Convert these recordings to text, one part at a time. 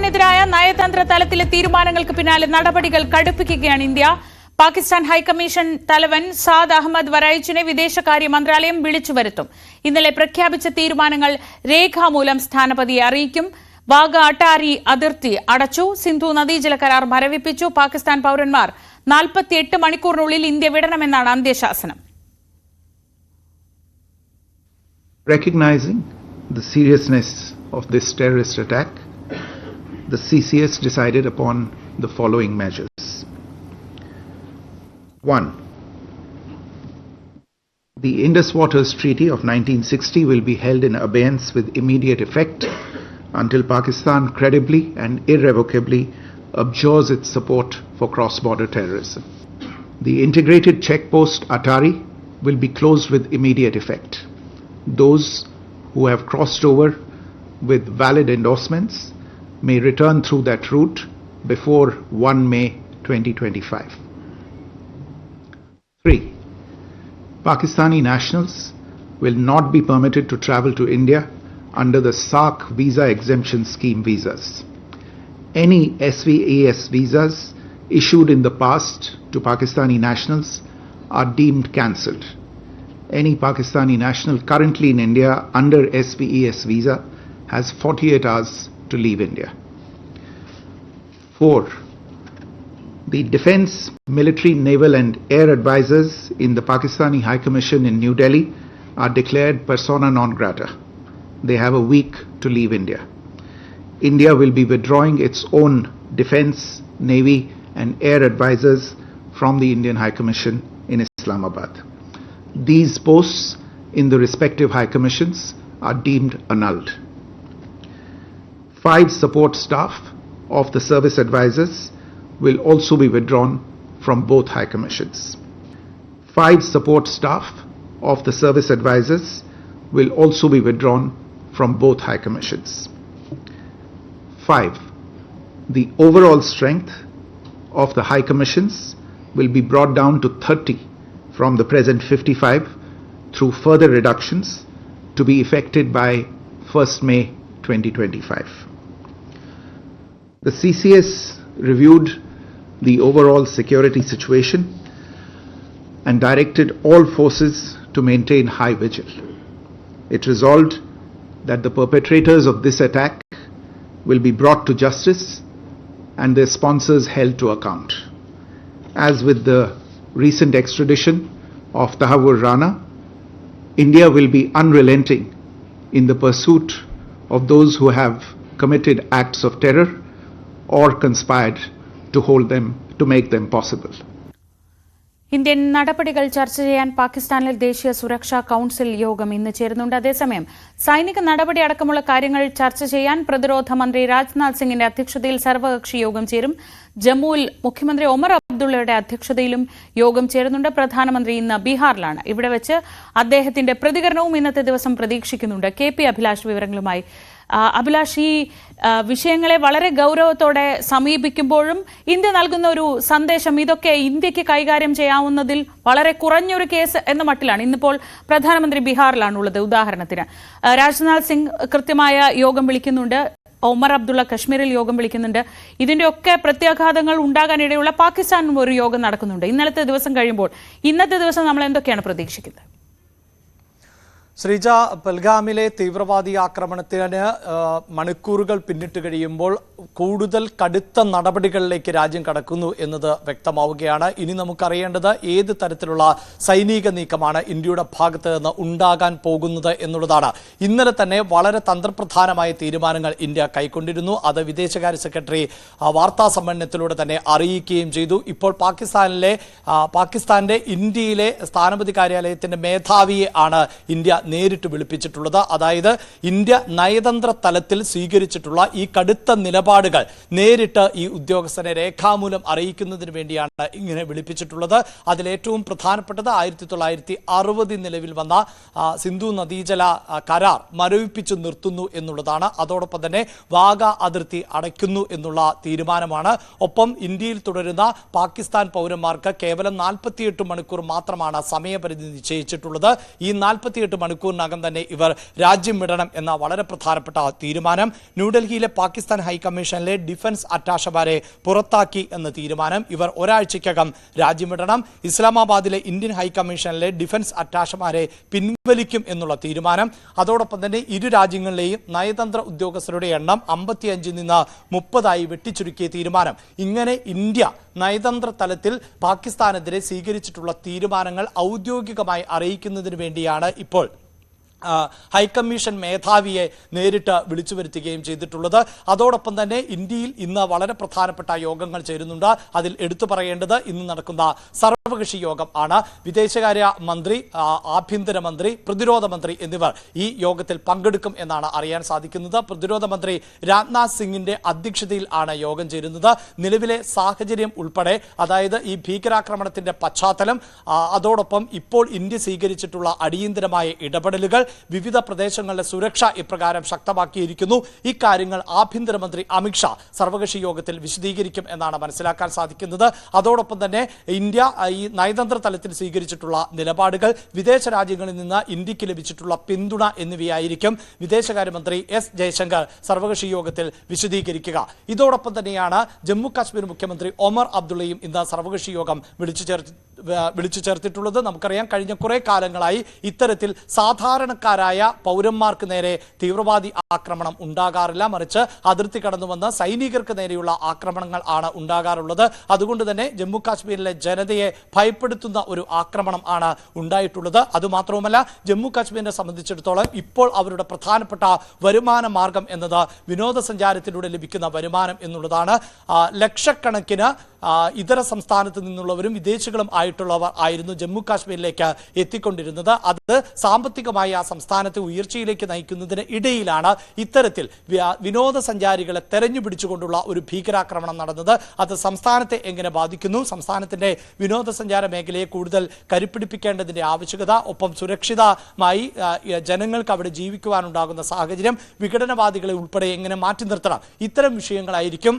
പാകിസ്ഥാനെതിരായ നയതന്ത്ര തലത്തിലെ തീരുമാനങ്ങൾക്ക് പിന്നാലെ നടപടികൾ കടുപ്പിക്കുകയാണ് ഇന്ത്യ. പാകിസ്ഥാൻ ഹൈക്കമ്മീഷൻ തലവൻ സാദ് അഹമ്മദ് വറൈച്ചിനെ വിദേശകാര്യ മന്ത്രാലയം വിളിച്ചു വരുത്തും. ഇന്നലെ പ്രഖ്യാപിച്ച തീരുമാനങ്ങൾ രേഖാമൂലം സ്ഥാനപതിയെ അറിയിക്കും. വാഗ അട്ടാരി അതിർത്തി അടച്ചു. സിന്ധു നദീജല കരാർ മരവിപ്പിച്ചു. പാകിസ്ഥാൻ പൌരന്മാർ നാൽപ്പത്തിയെട്ട് മണിക്കൂറിനുള്ളിൽ ഇന്ത്യ വിടണമെന്നാണ് അന്ത്യശാസനം. Recognizing the seriousness of this terrorist attack, the CCS decided upon the following measures. 1. The Indus Waters Treaty of 1960 will be held in abeyance with immediate effect until Pakistan credibly and irrevocably abjures its support for cross border terrorism. The integrated checkpost Atari will be closed with immediate effect. Those who have crossed over with valid endorsements may return through that route before 1 May 2025. 3. Pakistani nationals will not be permitted to travel to India under the SARC visa exemption scheme visas. Any SVAS visas issued in the past to Pakistani nationals are deemed cancelled. Any Pakistani national currently in India under SVES visa has 48 hours to leave India. 4. The defense, military, naval, and air advisors in the Pakistani High Commission in New Delhi are declared persona non grata. They have a week to leave India. India will be withdrawing its own defense, navy, and air advisors from the Indian High Commission in Islamabad. These posts in the respective High Commissions are deemed annulled. Five support staff of the service advisors will also be withdrawn from both High Commissions. Five support staff of the service advisors will also be withdrawn from both High Commissions. 5. The overall strength of the High Commissions will be brought down to 30 from the present 55 through further reductions to be effected by 1st May 2025. The CCS reviewed the overall security situation and directed all forces to maintain high vigil. It resolved that the perpetrators of this attack will be brought to justice and their sponsors held to account. As with the recent extradition of Tahawur Rana, India will be unrelenting in the pursuit of those who have committed acts of terror or conspired to hold them, to make them possible. Indian നടപടികൾ ചർച്ച ചെയ്യാൻ പാകിസ്ഥാനിൽ ദേശീയ സുരക്ഷാ council യോഗം ഇന്ന് ചേരുന്നുണ്ട്. അതേസമയം സൈനിക നടപടി അടക്കമുള്ള കാര്യങ്ങൾ ചർച്ച ചെയ്യാൻ പ്രതിരോധ മന്ത്രി രാജ്നാഥ് സിംഗിന്റെ അധ്യക്ഷതയിൽ സർവകക്ഷി യോഗം ചേരും. ജമ്മുവിൽ മുഖ്യമന്ത്രി ഒമർ അബ്ദുള്ളയുടെ അധ്യക്ഷതയിലും യോഗം ചേരുന്നുണ്ട്. പ്രധാനമന്ത്രി ഇന്ന് ബീഹാറിലാണ്. ഇവിടെ വെച്ച് അദ്ദേഹത്തിന്റെ പ്രതികരണവും ഇന്നത്തെ ദിവസം പ്രതീക്ഷിക്കുന്നുണ്ട്. കെ പി അഭിലാഷ് വിവരങ്ങളുമായി. അഭിലാഷ് ഈ വിഷയങ്ങളെ വളരെ ഗൗരവത്തോടെ സമീപിക്കുമ്പോഴും ഇന്ത്യ നൽകുന്ന ഒരു സന്ദേശം ഇതൊക്കെ ഇന്ത്യയ്ക്ക് കൈകാര്യം ചെയ്യാവുന്നതിൽ വളരെ കുറഞ്ഞൊരു കേസ് എന്ന മട്ടിലാണ്. ഇന്നിപ്പോൾ പ്രധാനമന്ത്രി ബീഹാറിലാണുള്ളത്. ഉദാഹരണത്തിന് രാജ്നാഥ് സിംഗ് കൃത്യമായ യോഗം വിളിക്കുന്നുണ്ട്. ഒമർ അബ്ദുള്ള കശ്മീരിൽ യോഗം വിളിക്കുന്നുണ്ട്. ഇതിന്റെയൊക്കെ പ്രത്യാഘാതങ്ങൾ ഉണ്ടാകാനിടയുള്ള പാകിസ്ഥാനും ഒരു യോഗം നടക്കുന്നുണ്ട്. ഇന്നലത്തെ ദിവസം കഴിയുമ്പോൾ ഇന്നത്തെ ദിവസം നമ്മൾ എന്തൊക്കെയാണ് പ്രതീക്ഷിക്കുന്നത്? ശ്രീജ പൽഗാമിലെ തീവ്രവാദി ആക്രമണത്തിന് മണിക്കൂറുകൾ പിന്നിട്ട് കഴിയുമ്പോൾ കൂടുതൽ കടുത്ത നടപടികളിലേക്ക് രാജ്യം കടക്കുന്നു എന്നത് വ്യക്തമാവുകയാണ്. ഇനി നമുക്കറിയേണ്ടത് ഏത് തരത്തിലുള്ള സൈനിക നീക്കമാണ് ഇന്ത്യയുടെ ഭാഗത്ത് നിന്ന് ഉണ്ടാകാൻ പോകുന്നത് എന്നുള്ളതാണ്. ഇന്നലെ തന്നെ വളരെ തന്ത്രപ്രധാനമായ തീരുമാനങ്ങൾ ഇന്ത്യ കൈക്കൊണ്ടിരുന്നു. അത് വിദേശകാര്യ സെക്രട്ടറി വാർത്താ സമ്മേളനത്തിലൂടെ തന്നെ അറിയിക്കുകയും ചെയ്തു. ഇപ്പോൾ പാകിസ്ഥാനിലെ പാകിസ്ഥാന്റെ ഇന്ത്യയിലെ സ്ഥാനപതി കാര്യാലയത്തിന്റെ മേധാവിയെ ആണ് ഇന്ത്യ നേരിട്ട് വിളിപ്പിച്ചിട്ടുള്ളത്. അതായത് ഇന്ത്യ നയതന്ത്ര തലത്തിൽ സ്വീകരിച്ചിട്ടുള്ള ഈ കടുത്ത നിലപാടുകൾ നേരിട്ട് ഈ ഉദ്യോഗസ്ഥനെ രേഖാമൂലം അറിയിക്കുന്നതിന് വേണ്ടിയാണ് ഇങ്ങനെ വിളിപ്പിച്ചിട്ടുള്ളത്. അതിലേറ്റവും പ്രധാനപ്പെട്ടത് ആയിരത്തി തൊള്ളായിരത്തി അറുപതിൽ നിലവിൽ വന്ന സിന്ധു നദീജല കരാർ മരവിപ്പിച്ചു നിർത്തുന്നു എന്നുള്ളതാണ്. അതോടൊപ്പം തന്നെ വാഗ അതിർത്തി അടയ്ക്കുന്നു എന്നുള്ള തീരുമാനമാണ്. ഒപ്പം ഇന്ത്യയിൽ തുടരുന്ന പാകിസ്ഥാൻ പൗരന്മാർക്ക് കേവലം നാൽപ്പത്തിയെട്ട് മണിക്കൂർ മാത്രമാണ് സമയപരിധി നിശ്ചയിച്ചിട്ടുള്ളത്. ഈ നാൽപ്പത്തിയെട്ട് മണിക്കൂറിനകം തന്നെ ഇവർ രാജ്യം വിടണം എന്ന വളരെ പ്രധാനപ്പെട്ട തീരുമാനം ന്യൂഡൽഹിയിലെ പാകിസ്ഥാൻ ഹൈക്കമ്മീഷനിലെ ഡിഫൻസ് അറ്റാഷമാരെ പുറത്താക്കി എന്ന തീരുമാനം ഇവർ ഒരാഴ്ചയ്ക്കകം രാജ്യം വിടണം. ഇസ്ലാമാബാദിലെ ഇന്ത്യൻ ഹൈക്കമ്മീഷനിലെ ഡിഫൻസ് അറ്റാഷമാരെ പിൻവലിക്കും എന്നുള്ള തീരുമാനം. അതോടൊപ്പം തന്നെ ഇരു രാജ്യങ്ങളിലെയും നയതന്ത്ര ഉദ്യോഗസ്ഥരുടെ എണ്ണം അമ്പത്തിയഞ്ചിൽ നിന്ന് മുപ്പതായി വെട്ടിച്ചുരുക്കിയ തീരുമാനം. ഇങ്ങനെ ഇന്ത്യ നയതന്ത്ര തലത്തിൽ പാകിസ്ഥാനെതിരെ സ്വീകരിച്ചിട്ടുള്ള തീരുമാനങ്ങൾ ഔദ്യോഗികമായി അറിയിക്കുന്നതിന് വേണ്ടിയാണ് ഇപ്പോൾ ഹൈക്കമ്മീഷൻ മേധാവിയെ നേരിട്ട് വിളിച്ചു വരുത്തുകയും ചെയ്തിട്ടുള്ളത്. അതോടൊപ്പം തന്നെ ഇന്ത്യയിൽ ഇന്ന് വളരെ പ്രധാനപ്പെട്ട യോഗങ്ങൾ ചേരുന്നുണ്ട്. അതിൽ എടുത്തു പറയേണ്ടത് ഇന്ന് നടക്കുന്ന സർവകക്ഷി യോഗം ആണ്. വിദേശകാര്യ മന്ത്രി ആഭ്യന്തരമന്ത്രി പ്രതിരോധ മന്ത്രി എന്നിവർ ഈ യോഗത്തിൽ പങ്കെടുക്കും എന്നാണ് അറിയാൻ സാധിക്കുന്നത്. പ്രതിരോധ മന്ത്രി രാജ്നാഥ് സിംഗിന്റെ അധ്യക്ഷതയിൽ ആണ് യോഗം ചേരുന്നത്. നിലവിലെ സാഹചര്യം ഉൾപ്പെടെ അതായത് ഈ ഭീകരാക്രമണത്തിന്റെ പശ്ചാത്തലം അതോടൊപ്പം ഇപ്പോൾ ഇന്ത്യ സ്വീകരിച്ചിട്ടുള്ള അടിയന്തരമായ ഇടപെടലുകൾ വിവിധ പ്രദേശങ്ങളിലെ സുരക്ഷ ഇപ്രകാരം ശക്തമാക്കിയിരിക്കുന്നു. ഇക്കാര്യങ്ങൾ ആഭ്യന്തരമന്ത്രി അമിത്ഷാ സർവകക്ഷി യോഗത്തിൽ വിശദീകരിക്കും എന്നാണ് മനസ്സിലാക്കാൻ സാധിക്കുന്നത്. അതോടൊപ്പം തന്നെ ഇന്ത്യ ഈ നയതന്ത്ര തലത്തിൽ സ്വീകരിച്ചിട്ടുള്ള നിലപാടുകൾ വിദേശ രാജ്യങ്ങളിൽ നിന്ന് ഇന്ത്യയ്ക്ക് ലഭിച്ചിട്ടുള്ള പിന്തുണ എന്നിവയായിരിക്കും. വിദേശകാര്യമന്ത്രി എസ് ജയശങ്കർ സർവകക്ഷി യോഗത്തിൽ വിശദീകരിക്കുക. ഇതോടൊപ്പം തന്നെയാണ് ജമ്മു കാശ്മീർ മുഖ്യമന്ത്രി ഒമർ അബ്ദുള്ളയും ഇന്ന് സർവകക്ഷി യോഗം വിളിച്ചു ചേർത്ത് വിളിച്ചു ചേർത്തിട്ടുള്ളത് നമുക്കറിയാം. കഴിഞ്ഞ കുറെ കാലങ്ങളായി ഇത്തരത്തിൽ സാധാരണക്കാരായ പൗരന്മാർക്ക് നേരെ തീവ്രവാദി ആക്രമണം ഉണ്ടാകാറില്ല. മറിച്ച് അതിർത്തി കടന്നു വന്ന സൈനികർക്ക് നേരെയുള്ള ആക്രമണങ്ങൾ ആണ് ഉണ്ടാകാറുള്ളത്. അതുകൊണ്ട് തന്നെ ജമ്മു കാശ്മീരിലെ ജനതയെ ഭയപ്പെടുത്തുന്ന ഒരു ആക്രമണം ആണ് ഉണ്ടായിട്ടുള്ളത്. അതുമാത്രവുമല്ല ജമ്മു കാശ്മീരിനെ സംബന്ധിച്ചിടത്തോളം ഇപ്പോൾ അവരുടെ പ്രധാനപ്പെട്ട വരുമാന മാർഗം എന്നത് വിനോദസഞ്ചാരത്തിലൂടെ ലഭിക്കുന്ന വരുമാനം എന്നുള്ളതാണ്. ലക്ഷക്കണക്കിന് ഇതര സംസ്ഥാനത്ത് നിന്നുള്ളവരും വിദേശികളും ആയിട്ടുള്ളവർ ആയിരുന്നു ജമ്മു കാശ്മീരിലേക്ക് എത്തിക്കൊണ്ടിരുന്നത്. അത് സാമ്പത്തികമായി ആ സംസ്ഥാനത്തെ ഉയർച്ചയിലേക്ക് നയിക്കുന്നതിന് ഇടയിലാണ് ഇത്തരത്തിൽ വിനോദസഞ്ചാരികളെ തെരഞ്ഞു പിടിച്ചുകൊണ്ടുള്ള ഒരു ഭീകരാക്രമണം നടന്നത്. അത് സംസ്ഥാനത്തെ എങ്ങനെ ബാധിക്കുന്നു? സംസ്ഥാനത്തിന്റെ വിനോദസഞ്ചാര മേഖലയെ കൂടുതൽ കരുപ്പിടിപ്പിക്കേണ്ടതിന്റെ ആവശ്യകത ഒപ്പം സുരക്ഷിതമായി ജനങ്ങൾക്ക് അവിടെ ജീവിക്കുവാനുണ്ടാകുന്ന സാഹചര്യം വിഘടനവാദികളെ ഉൾപ്പെടെ എങ്ങനെ മാറ്റി നിർത്തണം? ഇത്തരം വിഷയങ്ങളായിരിക്കും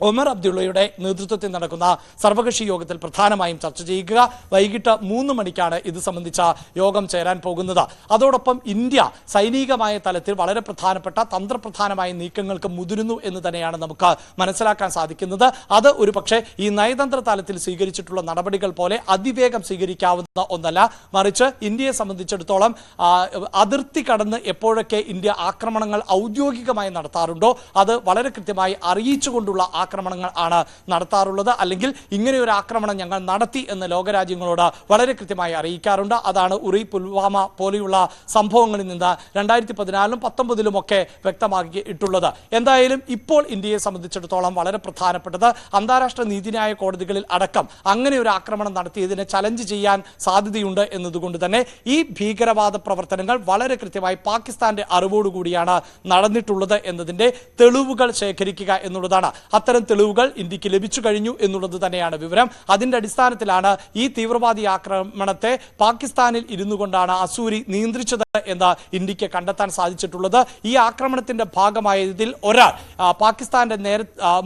ഒമർ അബ്ദുള്ളയുടെ നേതൃത്വത്തിൽ നടക്കുന്ന സർവകക്ഷി യോഗത്തിൽ പ്രധാനമായും ചർച്ച ചെയ്യുക. വൈകിട്ട് മൂന്ന് മണിക്കാണ് ഇത് സംബന്ധിച്ച യോഗം ചേരാൻ പോകുന്നത്. അതോടൊപ്പം ഇന്ത്യ സൈനികമായ തലത്തിൽ വളരെ പ്രധാനപ്പെട്ട തന്ത്രപ്രധാനമായ നീക്കങ്ങൾക്ക് മുതിരുന്നു എന്ന് തന്നെയാണ് നമുക്ക് മനസ്സിലാക്കാൻ സാധിക്കുന്നത്. അത് ഒരു പക്ഷേ ഈ നയതന്ത്ര തലത്തിൽ സ്വീകരിച്ചിട്ടുള്ള നടപടികൾ പോലെ അതിവേഗം സ്വീകരിക്കാവുന്ന ഒന്നല്ല. മറിച്ച് ഇന്ത്യയെ സംബന്ധിച്ചിടത്തോളം അതിർത്തി കടന്ന് എപ്പോഴൊക്കെ ഇന്ത്യ ആക്രമണങ്ങൾ ഔദ്യോഗികമായി നടത്താറുണ്ടോ അത് വളരെ കൃത്യമായി അറിയിച്ചുകൊണ്ടുള്ള ആക്രമണങ്ങൾ ആണ് നടത്താറുള്ളത്. അല്ലെങ്കിൽ ഇങ്ങനെ ഒരു ആക്രമണം ഞങ്ങൾ നടത്തി എന്ന് ലോകരാജ്യങ്ങളോട് വളരെ കൃത്യമായി അറിയിക്കാറുണ്ട്. അതാണ് ഉറി പുൽവാമ പോലെയുള്ള സംഭവങ്ങളിൽ നിന്ന് രണ്ടായിരത്തി പതിനാലിലും പത്തൊമ്പതിലും ഒക്കെ വ്യക്തമാക്കിയിട്ടുള്ളത്. എന്തായാലും ഇപ്പോൾ ഇന്ത്യയെ സംബന്ധിച്ചിടത്തോളം വളരെ പ്രധാനപ്പെട്ടത് അന്താരാഷ്ട്ര നീതിന്യായ കോടതികളിൽ അടക്കം അങ്ങനെ ഒരു ആക്രമണം നടത്തിയതിനെ ചലഞ്ച് ചെയ്യാൻ സാധ്യതയുണ്ട് എന്നതുകൊണ്ട് തന്നെ ഈ ഭീകരവാദ പ്രവർത്തനങ്ങൾ വളരെ കൃത്യമായി പാകിസ്ഥാന്റെ അറിവോടുകൂടിയാണ് നടന്നിട്ടുള്ളത് എന്നതിന്റെ തെളിവുകൾ ശേഖരിക്കുക എന്നുള്ളതാണ്. അത്തരം തെളിവുകൾ ഇന്ത്യയ്ക്ക് ലഭിച്ചു കഴിഞ്ഞു എന്നുള്ളത് തന്നെയാണ് വിവരം. അതിന്റെ അടിസ്ഥാനത്തിലാണ് ഈ തീവ്രവാദി ആക്രമണത്തെ പാകിസ്ഥാനിൽ ഇരുന്നു കൊണ്ടാണ് അസൂരി നിയന്ത്രിച്ചത് എന്ന് ഇന്ത്യയ്ക്ക് കണ്ടെത്താൻ സാധിച്ചിട്ടുള്ളത്. ഈ ആക്രമണത്തിന്റെ ഭാഗമായതിൽ ഒരാൾ പാകിസ്ഥാന്റെ നേര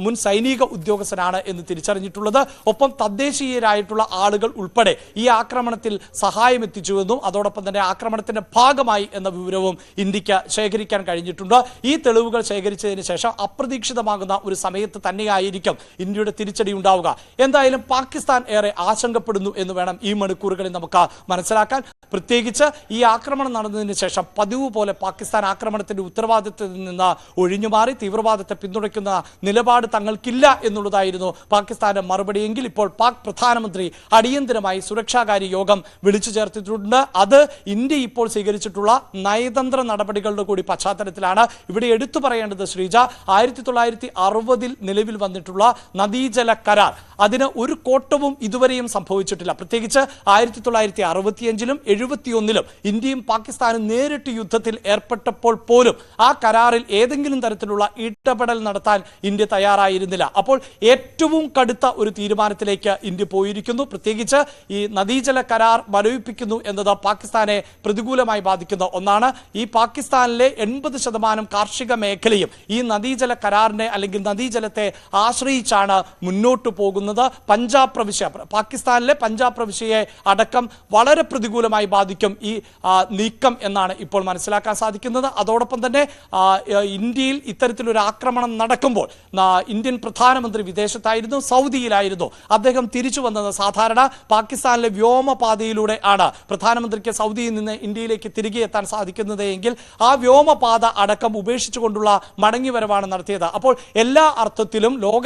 മുൻ സൈനിക ഉദ്യോഗസ്ഥനാണ് എന്ന് തിരിച്ചറിഞ്ഞിട്ടുള്ളത്. ഒപ്പം തദ്ദേശീയരായിട്ടുള്ള ആളുകൾ ഉൾപ്പെടെ ഈ ആക്രമണത്തിൽ സഹായം എത്തിച്ചുവെന്നും അതോടൊപ്പം തന്നെ ആക്രമണത്തിന്റെ ഭാഗമായി എന്ന വിവരവും ഇന്ത്യയ്ക്ക് ശേഖരിക്കാൻ കഴിഞ്ഞിട്ടുണ്ട്. ഈ തെളിവുകൾ ശേഖരിച്ചതിന് ശേഷം അപ്രതീക്ഷിതമാകുന്ന ഒരു സമയത്ത് തന്നെയായിരിക്കും ഇന്ത്യയുടെ തിരിച്ചടി ഉണ്ടാവുക. എന്തായാലും പാകിസ്ഥാൻ ഏറെ ആശങ്കപ്പെടുന്നു എന്ന് വേണം ഈ മണിക്കൂറുകളിൽ നമുക്ക് മനസ്സിലാക്കാൻ. പ്രത്യേകിച്ച് ഈ ആക്രമണം നടന്നതിന് ശേഷം പതിവ് പോലെ പാകിസ്ഥാൻ ആക്രമണത്തിന്റെ ഉത്തരവാദിത്തത്തിൽ നിന്ന് ഒഴിഞ്ഞുമാറി തീവ്രവാദത്തെ പിന്തുണയ്ക്കുന്ന നിലപാട് തങ്ങൾക്കില്ല എന്നുള്ളതായിരുന്നു പാകിസ്ഥാന്റെ മറുപടിയെങ്കിൽ ഇപ്പോൾ പാക് പ്രധാനമന്ത്രി അടിയന്തരമായി സുരക്ഷാകാര്യ യോഗം വിളിച്ചു ചേർത്തിട്ടുണ്ട്. അത് ഇന്ത്യ ഇപ്പോൾ സ്വീകരിച്ചിട്ടുള്ള നയതന്ത്ര നടപടികളുടെ കൂടി പശ്ചാത്തലത്തിലാണ്. ഇവിടെ എടുത്തു പറയേണ്ടത് ശ്രീജ ആയിരത്തി തൊള്ളായിരത്തി അറുപതിൽ നിലവിൽ വന്നിട്ടുള്ള നദീജല കരാർ. അതിന് ഒരു കോട്ടവും ഇതുവരെയും സംഭവിച്ചിട്ടില്ല. പ്രത്യേകിച്ച് ആയിരത്തി തൊള്ളായിരത്തി അറുപത്തിയഞ്ചിലും എഴുപത്തിയൊന്നിലും ഇന്ത്യയും പാകിസ്ഥാനും നേരിട്ട് യുദ്ധത്തിൽ ഏർപ്പെട്ടപ്പോൾ പോലും ആ കരാറിൽ ഏതെങ്കിലും തരത്തിലുള്ള ഇടപെടൽ നടത്താൻ ഇന്ത്യ തയ്യാറായിരുന്നില്ല. അപ്പോൾ ഏറ്റവും കടുത്ത ഒരു തീരുമാനത്തിലേക്ക് ഇന്ത്യ പോയിരിക്കുന്നു. പ്രത്യേകിച്ച് ഈ നദീജല കരാർ മരവിപ്പിക്കുന്നു എന്നത് പാകിസ്ഥാനെ പ്രതികൂലമായി ബാധിക്കുന്ന ഒന്നാണ്. ഈ പാകിസ്ഥാനിലെ എൺപത് ശതമാനം കാർഷിക മേഖലയും ഈ നദീജല കരാറിനെ അല്ലെങ്കിൽ നദീജലത്തെ ആശ്രയിച്ചാണ് മുന്നോട്ട് പോകുന്നത്. പഞ്ചാബ് പ്രവിശ്യ പാകിസ്ഥാനിലെ പഞ്ചാബ് പ്രവിശ്യയെ അടക്കം വളരെ പ്രതികൂലമായി ബാധിക്കും ഈ നീക്കം എന്നാണ് ഇപ്പോൾ മനസ്സിലാക്കാൻ സാധിക്കുന്നത്. അതോടൊപ്പം തന്നെ ഇന്ത്യയിൽ ഇത്തരത്തിലൊരു ആക്രമണം നടക്കുമ്പോൾ ഇന്ത്യൻ പ്രധാനമന്ത്രി വിദേശത്തായിരുന്നു സൗദിയിലായിരുന്നു. അദ്ദേഹം തിരിച്ചു വന്നത് സാധാരണ പാകിസ്ഥാനിലെ വ്യോമപാതയിലൂടെ ആണ്. പ്രധാനമന്ത്രിക്ക് സൗദിയിൽ നിന്ന് ഇന്ത്യയിലേക്ക് തിരികെ എത്താൻ സാധിക്കുന്നത് എങ്കിൽ ആ വ്യോമപാത അടക്കം ഉപേക്ഷിച്ചുകൊണ്ടുള്ള മടങ്ങിവരവാണ് നടത്തിയത്. അപ്പോൾ എല്ലാ അർത്ഥത്തിലും ലോക